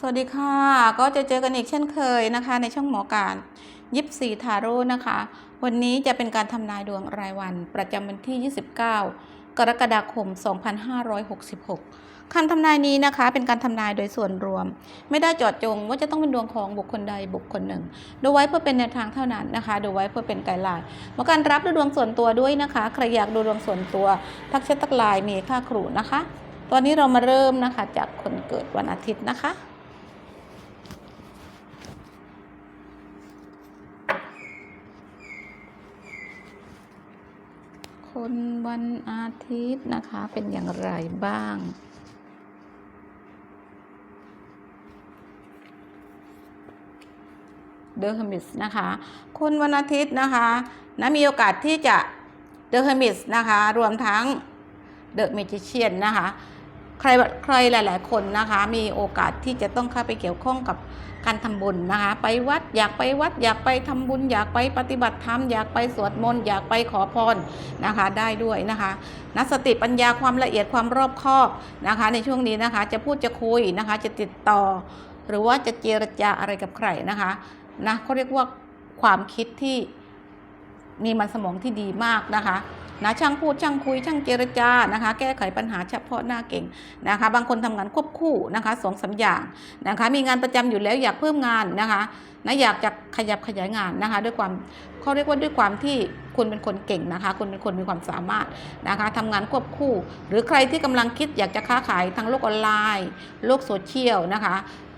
สวัสดีค่ะ ก็จะเจอกันอีกเช่นเคยนะคะ ในช่องหมอการยิปซีทาโร่นะคะ วันนี้จะเป็นการทำนายดวงรายวัน ประจำวันที่ 29 กรกฎาคม 2566คำทำนายนี้นะคะ เป็นการทำนายโดยส่วนรวม ไม่ได้จอดจงว่าจะต้องเป็นดวงของบุคคลใดบุคคลหนึ่ง ดูไว้เพื่อเป็นแนวทางเท่านั้นนะคะ ดูไว้เพื่อเป็นไกด์ไลน์หมอการรับดูดวงส่วนตัวด้วยนะคะ ใครอยากดูดวงส่วนตัว ทักแชททักไลน์มีค่าครูนะคะ ตอนนี้เรามาเริ่มนะคะจากคนเกิดวันอาทิตย์นะคะ คนวันอาทิตย์นะคะ เป็นอย่างไรบ้าง เดอะเฮมิสนะคะ คนวันอาทิตย์นะคะนะมีโอกาสที่จะเดอะเฮมิสนะคะ รวมทั้งเดอะเมจิเชียนนะคะ ใครใครหลาย ๆ คนนะคะ มีโอกาสที่จะต้องเข้าไปเกี่ยวข้องกับการทำบุญนะคะ ไปวัดอยากไปวัดอยากไปทำบุญ อยากไปปฏิบัติธรรมอยากไปสวดมนต์อยากไปขอพรนะคะ ได้ด้วยนะคะนัสติปัญญาความละเอียดความรอบคอบนะคะ ในช่วงนี้นะคะ จะพูดจะคุยนะคะ จะติดต่อ หรือว่าจะเจรจาอะไรกับใครนะคะนะเขาเรียกว่าความคิดที่มีมันสมองที่ดีมากนะคะ นะช่างพูดช่างคุยช่างเจรจานะคะ แก้ไขปัญหาเฉพาะหน้าเก่งนะคะ บางคนทำงานควบคู่นะคะสองสามอย่างนะคะ มีงานประจำอยู่แล้วอยากเพิ่มงานนะคะนะอยากจะขยับขยายงานนะคะ ด้วยความเขาเรียกว่าด้วยความที่คุณเป็นคนเก่งนะคะคุณเป็นคนมีความสามารถนะคะทำงานควบคู่ หรือใครที่กำลังคิดอยากจะค้าขายทางโลกออนไลน์ โลกโซเชียลนะคะ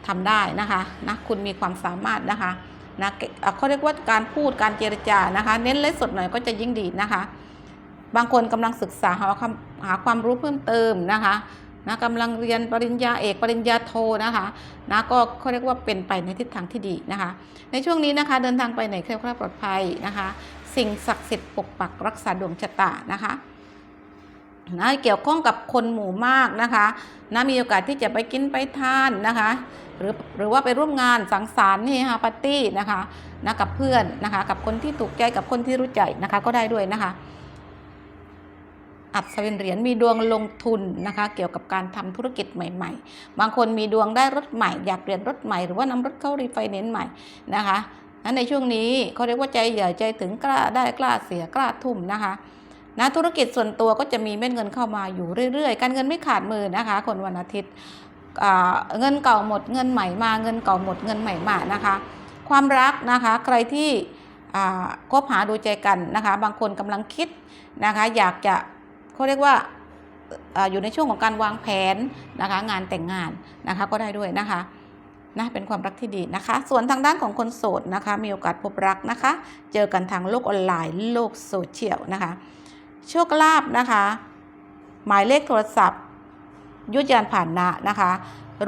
ทำได้นะคะนะคุณมีความสามารถนะคะนะเขาเรียกว่าการพูดการเจรจานะคะ เน้นเล่สดหน่อยก็จะยิ่งดีนะคะ บางคนกำลังศึกษาหาความหาความรู้เพิ่มเติมนะคะนะกำลังเรียนปริญญาเอกปริญญาโทนะคะนะก็เขาเรียกว่าเป็นไปในทิศทางที่ดีนะคะ ในช่วงนี้นะคะเดินทางไปไหนเคลียร์คลาดปลอดภัยนะคะ สิ่งศักดิ์สิทธิ์ปกปักรักษาดวงชะตานะคะนะเกี่ยวข้องกับคนหมู่มากนะคะนะมีโอกาสที่จะไปกินไปทานนะคะ หรือหรือว่าไปร่วมงานสังสรรค์นี่ค่ะปาร์ตี้นะคะนะกับเพื่อนนะคะ กับคนที่ถูกใจกับคนที่รู้ใจนะคะก็ได้ด้วยนะคะ อัศวินเหรียญมีดวงลงทุนนะคะ เกี่ยวกับการทำธุรกิจใหม่ ๆ บางคนมีดวงได้รถใหม่ อยากเปลี่ยนรถใหม่หรือว่านำรถเข้ารีไฟแนนซ์ใหม่นะคะนั้นในช่วงนี้เขาเรียกว่าใจใหญ่ใจถึงกล้าได้กล้าเสียกล้าทุ่มนะคะนะธุรกิจส่วนตัวก็จะมีเม็ดเงินเข้ามาอยู่เรื่อยๆ การเงินไม่ขาดมือนะคะ คนวันอาทิตย์เงินเก่าหมดเงินใหม่มาเงินเก่าหมดเงินใหม่มานะคะ ความรักนะคะใครที่คบหาดูใจกันนะคะ บางคนกำลังคิดนะคะ อยากจะ เขาเรียกว่าเอ่ออยู่ในช่วงของการวางแผนนะคะงานแต่งงานนะคะก็ได้ด้วยนะคะนะเป็นความรักที่ดีนะคะ ส่วนทางด้านของคนโสดนะคะ มีโอกาสพบรักนะคะ เจอกันทางโลกออนไลน์ โลกโซเชียลนะคะ โชคลาภนะคะ หมายเลขโทรศัพท์ ยุทธยานผ่านนะนะคะ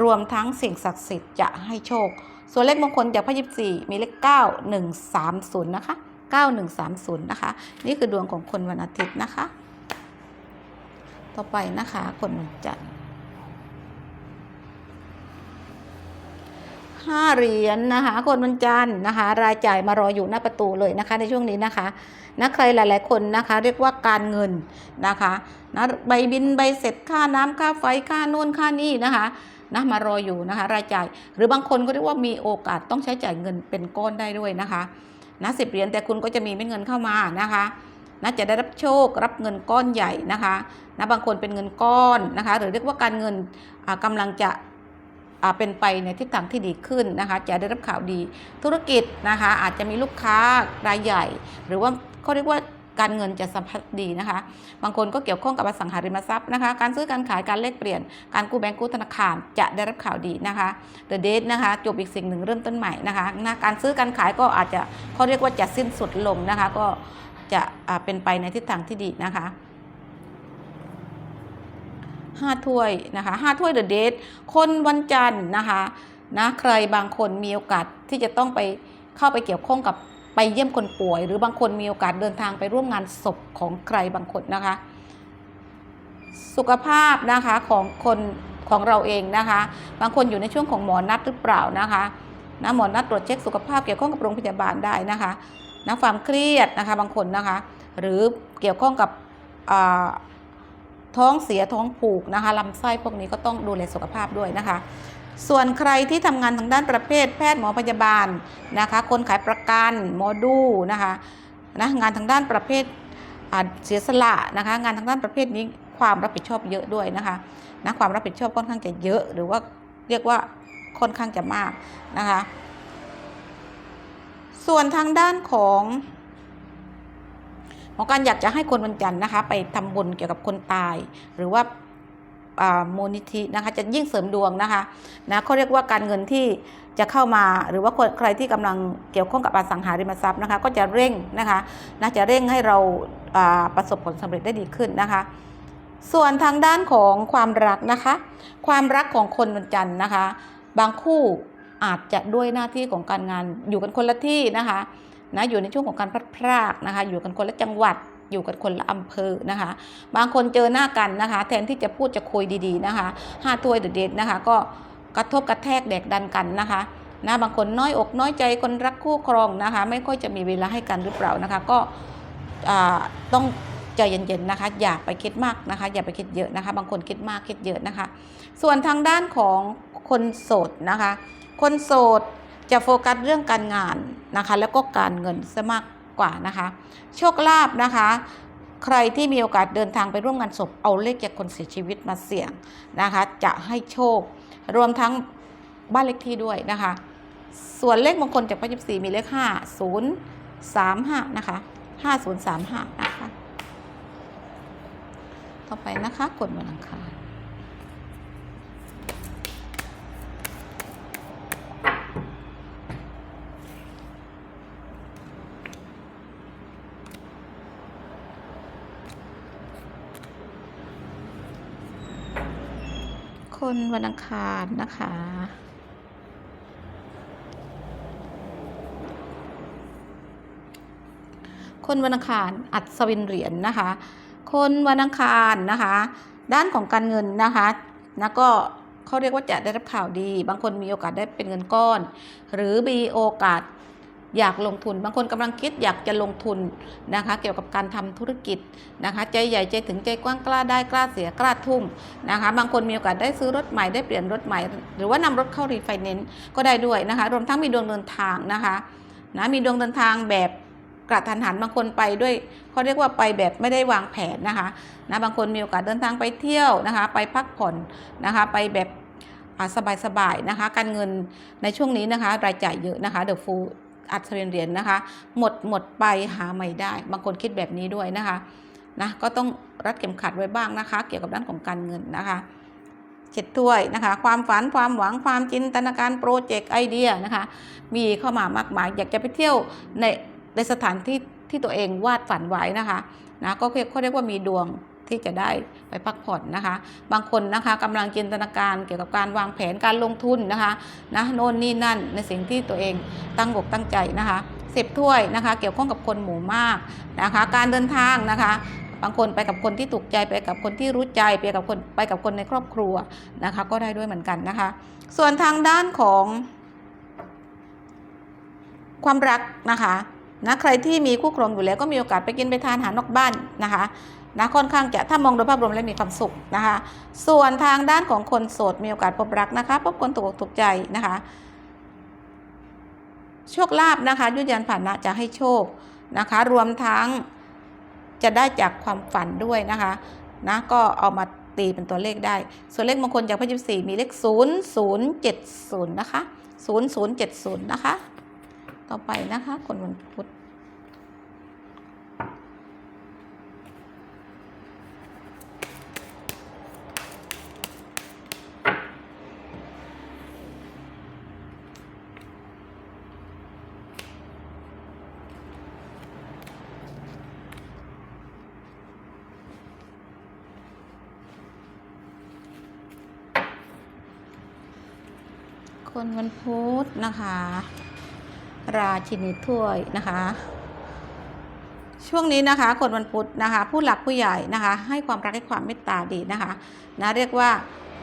รวมทั้งสิ่งศักดิ์สิทธิ์จะให้โชค ส่วนเลขมงคลจากพระยิบสี่มีเลข 9130 นะคะ 9130 นะคะ นี่คือดวงของคนวันอาทิตย์นะคะ ต่อไปนะคะคนวันจันทร์ห้าเหรียญนะคะคนวันจันทร์นะคะ รายจ่ายมารออยู่หน้าประตูเลยนะคะ ในช่วงนี้นะคะนะใครหลาย ๆ คนนะคะ เรียกว่าการเงินนะคะนะใบบินใบเสร็จค่าน้ำค่าไฟค่านู่นค่านี่นะคะนะมารออยู่นะคะ รายจ่ายหรือบางคนก็เรียกว่ามีโอกาสต้องใช้จ่ายเงินเป็นก้อนได้ด้วยนะคะนะสิบเหรียญแต่คุณก็จะมีเม็ดเงินเข้ามานะคะนะจะได้รับโชครับเงินก้อนใหญ่นะคะ นะบางคนเป็นเงินก้อนนะคะหรือเรียกว่าการเงินอ่ากำลังจะเป็นไปในทิศทางที่ดีขึ้นนะคะจะได้รับข่าวดีธุรกิจนะคะอาจจะมีลูกค้ารายใหญ่ หรือว่าเขาเรียกว่าการเงินจะสัมพัทดีนะคะ บางคนก็เกี่ยวข้องกับอสังหาริมทรัพย์นะคะ การซื้อการขายการเลขเปลี่ยน การกู้แบงก์กู้ธนาคารจะได้รับข่าวดีนะคะ The Date นะคะ จบอีกสิ่งหนึ่งเริ่มต้นใหม่นะคะนะการซื้อการขายก็อาจจะเขาเรียกว่าจะสิ้นสุดลงนะคะ ก็จะเป็นไปในทิศทางที่ดีนะคะ ห้าถ้วยนะคะห้าถ้วยเดอะเดทคนวันจันทร์นะคะนะใครบางคนมีโอกาสที่จะต้องไปเข้าไปเกี่ยวข้องกับไปเยี่ยมคนป่วย หรือบางคนมีโอกาสเดินทางไปร่วมงานศพของใครบางคนนะคะ สุขภาพนะคะของคนของเราเองนะคะ บางคนอยู่ในช่วงของหมอนัดหรือเปล่านะคะนะหมอนัดตรวจเช็คสุขภาพเกี่ยวข้องกับโรงพยาบาลได้นะคะนะความเครียดนะคะบางคนนะคะ หรือเกี่ยวข้องกับ ท้องเสียท้องผูกนะคะลำไส้พวกนี้ก็ต้องดูแลสุขภาพด้วยนะคะ ส่วนใครที่ทำงานทางด้านประเภทแพทย์หมอพยาบาลนะคะ คนขายประกันหมอดูนะคะนะงานทางด้านประเภทอ่าเสียสละนะคะ งานทางด้านประเภทนี้ความรับผิดชอบเยอะด้วยนะคะนะความรับผิดชอบค่อนข้างจะเยอะ หรือว่าเรียกว่าค่อนข้างจะมากนะคะ ส่วนทางด้านของ หมอการอยากจะให้คนวันจันทร์นะคะ ไปทำบุญเกี่ยวกับคนตาย หรือว่ามูลนิธินะคะจะยิ่งเสริมดวงนะคะนะเขาเรียกว่าการเงินที่จะเข้ามาหรือว่าคนใครที่กำลังเกี่ยวข้องกับอสังหาริมทรัพย์นะคะ ก็จะเร่งนะคะนะจะเร่งให้เราประสบผลสำเร็จได้ดีขึ้นนะคะ ส่วนทางด้านของความรักนะคะ ความรักของคนวันจันทร์นะคะ บางคู่อาจจะด้วยหน้าที่ของการงานอยู่กันคนละที่นะคะ นะอยู่ในช่วงของการพลัดพรากนะคะ อยู่กันคนละจังหวัดอยู่กันคนละอำเภอนะคะ บางคนเจอหน้ากันนะคะ แทนที่จะพูดจะคุยดีๆนะคะห้าถ้วยเด็ดๆนะคะ ก็กระทบกระแทกแดกดันกันนะคะนะบางคนน้อยอกน้อยใจคนรักคู่ครองนะคะ ไม่ค่อยจะมีเวลาให้กันหรือเปล่านะคะ ก็ต้องใจเย็นๆนะคะ อย่าไปคิดมากนะคะ อย่าไปคิดเยอะนะคะ บางคนคิดมากคิดเยอะนะคะ ส่วนทางด้านของคนโสดนะคะ คนโสด จะโฟกัสเรื่องการงานนะคะ แล้วก็การเงินซะมากกว่านะคะ โชคลาภนะคะ ใครที่มีโอกาสเดินทางไปร่วมงานศพเอาเลขจากคนเสียชีวิตมาเสี่ยงนะคะ จะให้โชค รวมทั้งบ้านเลขที่ด้วยนะคะ ส่วนเลขมงคลจากพระยิบสีมีเลข5 0 3 5นะคะ5035นะคะ ต่อไปนะคะกดวันอังคาร คนวันอังคารนะคะ คนวันอังคารอัศวินเหรียญนะคะ คนวันอังคารนะคะ ด้านของการเงินนะคะนะก็เขาเรียกว่าจะได้รับข่าวดี บางคนมีโอกาสได้เป็นเงินก้อน หรือมีโอกาส อยากลงทุน บางคนกำลังคิดอยากจะลงทุนนะคะ เกี่ยวกับการทำธุรกิจนะคะ ใจใหญ่ใจถึงใจกว้างกล้าได้กล้าเสียกล้าทุ่มนะคะ บางคนมีโอกาสได้ซื้อรถใหม่ได้เปลี่ยนรถใหม่ หรือว่านำรถเข้ารีไฟแนนซ์ก็ได้ด้วยนะคะ รวมทั้งมีดวงเดินทางนะคะนะมีดวงเดินทางแบบกระทันหันบางคนไปด้วยเขาเรียกว่าไปแบบไม่ได้วางแผนนะคะนะบางคนมีโอกาสเดินทางไปเที่ยวนะคะ ไปพักผ่อนนะคะ ไปแบบสบายๆนะคะ การเงินในช่วงนี้นะคะ รายจ่ายเยอะนะคะเดอะฟู อัดเรียนเรียนนะคะ หมดหมดไปหาใหม่ได้ บางคนคิดแบบนี้ด้วยนะคะนะก็ต้องรัดเข็มขัดไว้บ้างนะคะ เกี่ยวกับด้านของการเงินนะคะเจ็ดถ้วยนะคะ ความฝันความหวังความจินตนาการโปรเจกต์ไอเดียนะคะ มีเข้ามามากมาย อยากจะไปเที่ยวในในสถานที่ที่ตัวเองวาดฝันไว้นะคะนะก็เขาเรียกว่ามีดวง ที่จะได้ไปพักผ่อนนะคะ บางคนนะคะกำลังจินตนาการเกี่ยวกับการวางแผนการลงทุนนะคะนะโน่นนี่นั่นในสิ่งที่ตัวเองตั้งอกตั้งใจนะคะสิบถ้วยนะคะ เกี่ยวข้องกับคนหมู่มากนะคะ การเดินทางนะคะ บางคนไปกับคนที่ถูกใจไปกับคนที่รู้ใจไปกับคนไปกับคนในครอบครัวนะคะ ก็ได้ด้วยเหมือนกันนะคะ ส่วนทางด้านของความรักนะคะ นะใครที่มีคู่ครองอยู่แล้วก็มีโอกาสไปกินไปทานอาหารนอกบ้านนะคะนะค่อนข้างจะถ้ามองโดยภาพรวมแล้วมีความสุขนะคะ ส่วนทางด้านของคนโสดมีโอกาสพบรักนะคะพบคนถูกอกถูกใจนะคะโชคลาภนะคะยุยันผ่านนะจะให้โชคนะคะ รวมทั้งจะได้จากความฝันด้วยนะคะนะก็เอามาตีเป็นตัวเลขได้ ส่วนเลขมงคลจากพระยิบสี่มีเลข 0 0 7 0 นะคะ 0 0 7 0 นะคะ ต่อไปนะคะคนวันพุธคนวันพุธนะคะ ราชินีถ้วยนะคะ ช่วงนี้นะคะคนวันพุธนะคะ ผู้หลักผู้ใหญ่นะคะ ให้ความรักให้ความเมตตาดีนะคะนะเรียกว่า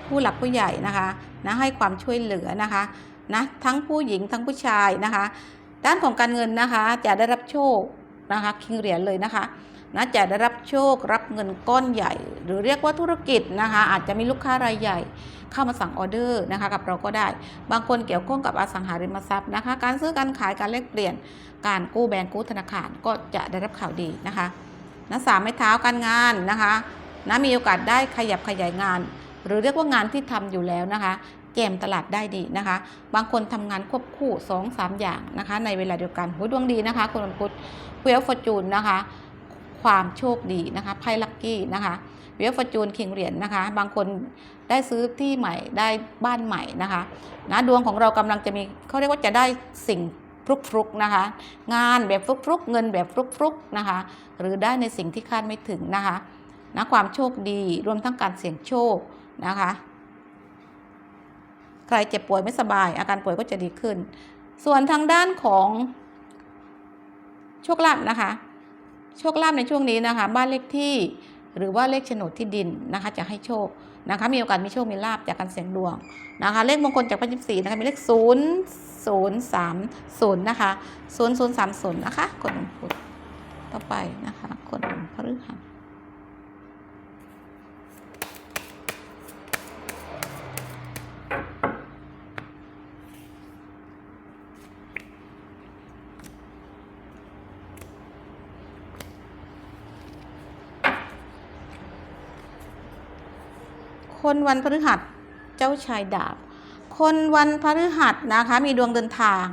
ผู้หลักผู้ใหญ่นะคะนะให้ความช่วยเหลือนะคะนะทั้งผู้หญิงทั้งผู้ชายนะคะ ด้านของการเงินนะคะจะได้รับโชคนะคะคิงเหรียญเลยนะคะ นะจะได้รับโชครับเงินก้อนใหญ่ หรือเรียกว่าธุรกิจนะคะอาจจะมีลูกค้ารายใหญ่ เข้ามาสั่งออเดอร์นะคะกับเราก็ได้ บางคนเกี่ยวข้องกับอสังหาริมทรัพย์นะคะ การซื้อการขายการแลกเปลี่ยน การกู้แบงก์กู้ธนาคารก็จะได้รับข่าวดีนะคะนะสามไม้เท้าการงานนะคะนะมีโอกาสได้ขยับขยายงาน หรือเรียกว่างานที่ทำอยู่แล้วนะคะแจมตลาดได้ดีนะคะ บางคนทำงานควบคู่ 2 3 อย่างนะคะ ในเวลาเดียวกันหูดวงดีนะคะคนวันพุธเวลฟอร์จูนนะคะ ความโชคดีนะคะไพ่ลัคกี้นะคะเวลฟอร์จูนคิงเหรียญนะคะ บางคนได้ซื้อที่ใหม่ได้บ้านใหม่นะคะนะดวงของเรากำลังจะมีเขาเรียกว่าจะได้สิ่งฟลุกฟลุกๆนะคะ งานแบบฟลุกฟลุกๆเงินแบบฟลุกฟลุกๆนะคะ หรือได้ในสิ่งที่คาดไม่ถึงนะคะนะความโชคดีรวมทั้งการเสี่ยงโชคนะคะ ใครเจ็บป่วยไม่สบาย อาการป่วยก็จะดีขึ้น ส่วนทางด้านของโชคลาภนะคะ โชคลาภในช่วงนี้นะคะ บ้านเลขที่หรือว่าเลขโฉนดที่ดินนะคะ จะให้โชคนะคะ มีโอกาสมีโชคมีลาบจากการเสี่ยงดวงนะคะ เลขมงคลจากพันยิบสีนะคะมีเลขศูนย์ศูนย์สามศูนย์นะคะศูนย์ศูนย์สามศูนย์นะคะกดลงพุธต่อไปนะคะกดลงพฤหัส คนวันพฤหัสเจ้าชายดาบ คนวันพฤหัสนะคะมีดวงเดินทาง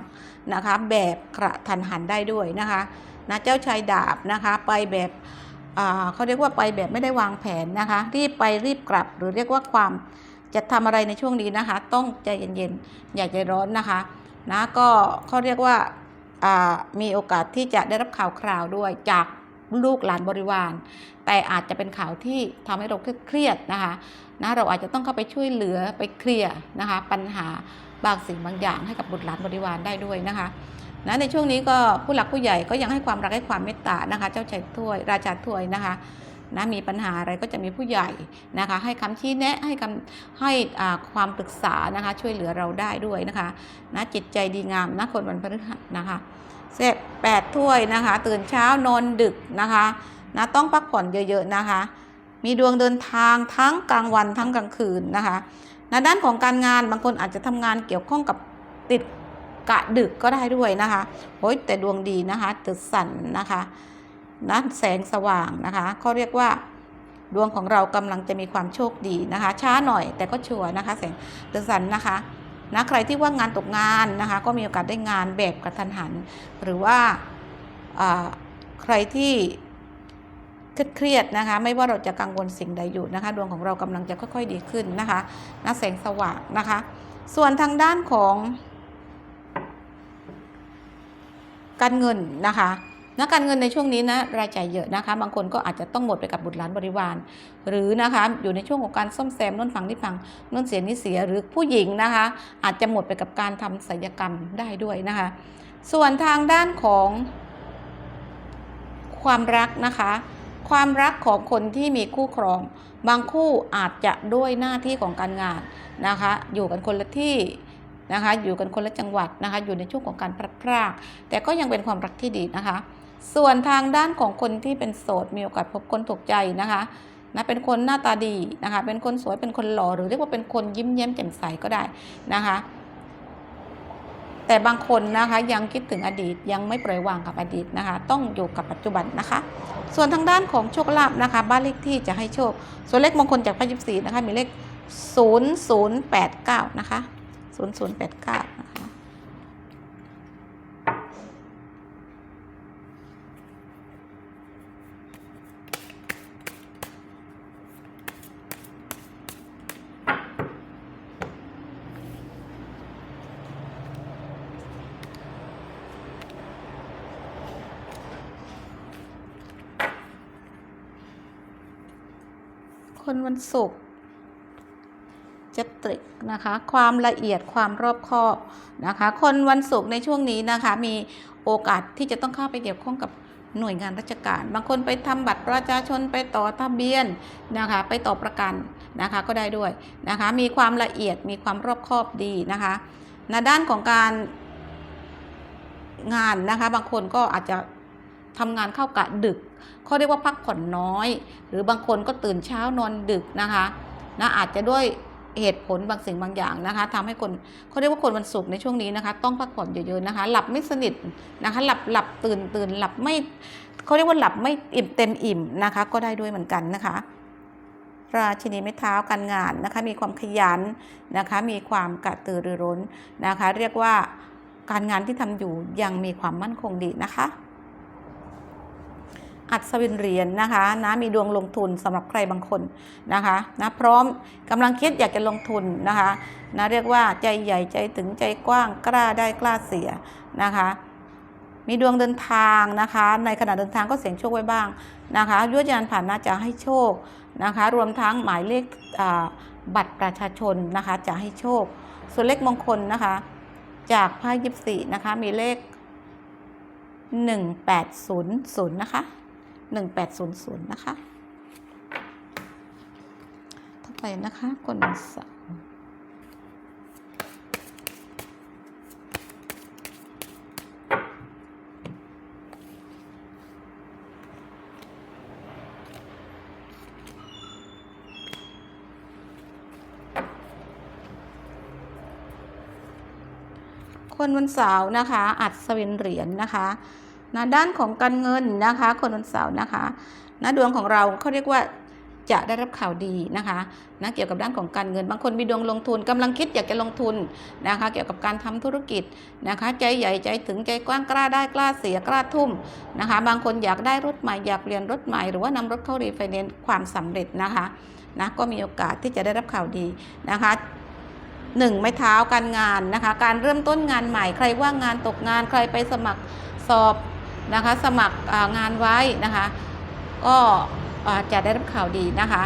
นะคะแบบกระทันหันได้ด้วยนะคะนะเจ้าชายดาบนะคะไปแบบเขาเรียกว่าไปแบบไม่ได้วางแผนนะคะรีบไปรีบกลับ หรือเรียกว่าความจะทำอะไรในช่วงนี้นะคะ ต้องใจเย็นๆอย่าใจร้อนนะคะนะก็เขาเรียกว่าอ่ามีโอกาสที่จะได้รับข่าวคราวด้วยจาก ลูกหลานบริวาร แต่อาจจะเป็นข่าวที่ทำให้เราเครียดนะคะนะเราอาจจะต้องเข้าไปช่วยเหลือไปเคลียร์นะคะปัญหาบางสิ่งบางอย่างให้กับบุตรหลานบริวารได้ด้วยนะคะนะในช่วงนี้ก็ผู้หลักผู้ใหญ่ก็ยังให้ความรักให้ความเมตตานะคะ เจ้าชายถ้วยราชาถ้วยนะคะนะมีปัญหาอะไรก็จะมีผู้ใหญ่นะคะ ให้คำชี้แนะให้คำให้ความปรึกษานะคะ ช่วยเหลือเราได้ด้วยนะคะนะจิตใจดีงามนะคนวันพฤหัสนะคะ เสร็จแปดถ้วยนะคะ ตื่นเช้านอนดึกนะคะนะต้องพักผ่อนเยอะๆนะคะ มีดวงเดินทางทั้งกลางวันทั้งกลางคืนนะคะในด้านของการงานบางคนอาจจะทำงานเกี่ยวข้องกับติดกะดึกก็ได้ด้วยนะคะโอ้ยแต่ดวงดีนะคะตึดสั่นนะคะนะแสงสว่างนะคะเขาเรียกว่าดวงของเรากำลังจะมีความโชคดีนะคะ ช้าหน่อยแต่ก็ชัวร์นะคะ แสงตึดสั่นนะคะ นะใครที่ว่างงานตกงานนะคะก็มีโอกาสได้งานแบบกระทันหัน หรือว่าใครที่เครียดนะคะไม่ว่าเราจะกังวลสิ่งใดอยู่นะคะดวงของเรากำลังจะค่อยๆดีขึ้นนะคะนะแสงสว่างนะคะ ส่วนทางด้านของการเงินนะคะ นะการเงินในช่วงนี้นะรายจ่ายเยอะนะคะ บางคนก็อาจจะต้องหมดไปกับบุตรหลานบริวาร หรือนะคะอยู่ในช่วงของการซ่อมแซมน่นฝังนี่ฝังน่นเสียนี่เสียหรือผู้หญิงนะคะ อาจจะหมดไปกับการทำศัลยกรรมได้ด้วยนะคะ ส่วนทางด้านของความรักนะคะ ความรักของคนที่มีคู่ครอง บางคู่อาจจะด้วยหน้าที่ของการงานนะคะ อยู่กันคนละที่นะคะ อยู่กันคนละจังหวัดนะคะ อยู่ในช่วงของการพลัดพราก แต่ก็ยังเป็นความรักที่ดีนะคะ ส่วนทางด้านของคนที่เป็นโสดมีโอกาสพบคนถูกใจนะคะนะเป็นคนหน้าตาดีนะคะ เป็นคนสวยเป็นคนหล่อหรือเรียกว่าเป็นคนยิ้มแย้มแจ่มใสก็ได้นะคะ แต่บางคนนะคะยังคิดถึงอดีตยังไม่ปล่อยวางกับอดีตนะคะ ต้องอยู่กับปัจจุบันนะคะ ส่วนทางด้านของโชคลาภนะคะ บ้านเลขที่จะให้โชค ส่วนเลขมงคลจากพระยิบสีนะคะมีเลข 0089 นะคะ 0089 คนวันศุกร์จะตริกนะคะความละเอียดความรอบคอบนะคะ คนวันศุกร์ในช่วงนี้นะคะมีโอกาสที่จะต้องเข้าไปเกี่ยวข้องกับหน่วยงานราชการ บางคนไปทำบัตรประชาชนไปต่อทะเบียนนะคะไปต่อประกันนะคะก็ได้ด้วยนะคะมีความละเอียดมีความรอบคอบดีนะคะในด้านของการงานนะคะบางคนก็อาจจะทำงานเข้ากะดึก เขาเรียกว่าพักผ่อนน้อย หรือบางคนก็ตื่นเช้านอนดึกนะคะนะอาจจะด้วยเหตุผลบางสิ่งบางอย่างนะคะทำให้คนเขาเรียกว่าคนวันศุกร์ในช่วงนี้นะคะ ต้องพักผ่อนเยอะๆนะคะ หลับไม่สนิทนะคะ หลับหลับตื่นตื่นหลับไม่เขาเรียกว่าหลับไม่อิ่มเต็มอิ่มนะคะ ก็ได้ด้วยเหมือนกันนะคะ ราชินีไม้เท้าการงานนะคะ มีความขยันนะคะ มีความกระตือรือร้นนะคะ เรียกว่าการงานที่ทำอยู่ยังมีความมั่นคงดีนะคะ อัศวินเหรียญนะคะนะมีดวงลงทุนสำหรับใครบางคนนะคะนะพร้อมกำลังคิดอยากจะลงทุนนะคะนะเรียกว่าใจใหญ่ใจถึงใจกว้างกล้าได้กล้าเสียนะคะมีดวงเดินทางนะคะ ในขณะเดินทางก็เสี่ยงโชคไว้บ้างนะคะยุทธยานผ่านน่าจะให้โชคนะคะ รวมทั้งหมายเลขบัตรประชาชนนะคะจะให้โชค ส่วนเลขมงคลนะคะ จากไพ่ยิปซีนะคะมีเลข 1800นะคะ 1800 นะคะต่อไปนะคะคนเสาร์คนวันเสาร์นะคะ อัศวินเหรียญนะคะ นะด้านของการเงินนะคะคนวันเสาร์นะคะนะดวงของเราเขาเรียกว่าจะได้รับข่าวดีนะคะนะเกี่ยวกับด้านของการเงิน บางคนมีดวงลงทุนกำลังคิดอยากจะลงทุนนะคะ เกี่ยวกับการทำธุรกิจนะคะ ใจใหญ่ใจถึงใจกว้างกล้าได้กล้าเสียกล้าทุ่มนะคะ บางคนอยากได้รถใหม่อยากเปลี่ยนรถใหม่หรือว่านำรถเข้ารีไฟแนนซ์ความสำเร็จนะคะนะก็มีโอกาสที่จะได้รับข่าวดีนะคะหนึ่งไม้เท้าการงานนะคะ การเริ่มต้นงานใหม่ ใครว่างงานตกงานใครไปสมัครสอบ นะคะ สมัครงานไว้นะคะ ก็จะได้รับข่าวดีนะคะ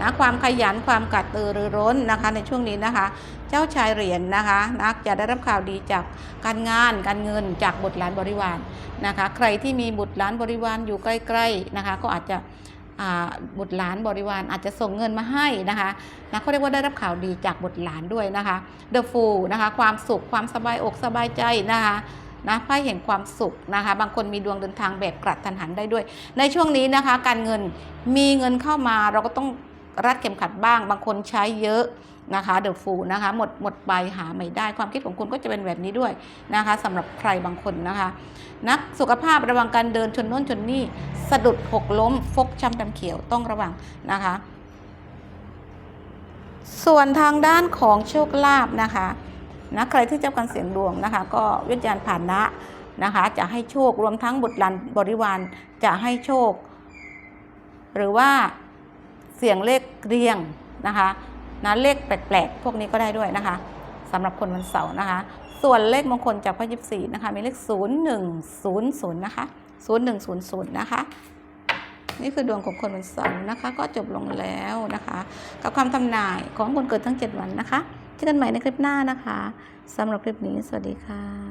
นะความขยันความกระตือรือร้นนะคะในช่วงนี้นะคะ เจ้าชายเหรียญนะคะนะจะได้รับข่าวดีจากการงานการเงินจากบุตรหลานบริวารนะคะ ใครที่มีบุตรหลานบริวารอยู่ใกล้ๆนะคะ ก็อาจจะบุตรหลานบริวารอาจจะส่งเงินมาให้นะคะนะเขาเรียกว่าได้รับข่าวดีจากบุตรหลานด้วยนะคะ The Fool นะคะ ความสุขความสบายอกสบายใจนะคะ นะไพ่แห่งความสุขนะคะ บางคนมีดวงเดินทางแบบกระทันหันได้ด้วย ในช่วงนี้นะคะ การเงินมีเงินเข้ามาเราก็ต้องรัดเข็มขัดบ้าง บางคนใช้เยอะนะคะเดอะฟูนะคะหมดหมดไปหาไม่ได้ ความคิดของคุณก็จะเป็นแบบนี้ด้วยนะคะสำหรับใครบางคนนะคะ นักสุขภาพระวังการเดินชนน้นชนนี่สะดุดหกล้ม ฟกช้ำดำเขียวต้องระวังนะคะ ส่วนทางด้านของโชคลาภนะคะ นะใครที่เจ้าการเสียงดวงนะคะ ก็วิญญาณผ่านนะนะคะ จะให้โชครวมทั้งบุตรหลานบริวารจะให้โชค หรือว่าเสียงเลขเรียงนะคะนะเลขแปลกๆ พวกนี้ก็ได้ด้วยนะคะสำหรับคนวันเสาร์นะคะ ส่วนเลขมงคลจากพระยิบสี่นะคะ มีเลข0100นะคะ0100นะคะนี่คือดวงของคนวันเสาร์นะคะ ก็จบลงแล้วนะคะ กับความทำนายของคนเกิดทั้ง 7 วันนะคะ เจอกันใหม่ในคลิปหน้านะคะสำหรับคลิปนี้ สวัสดีค่ะ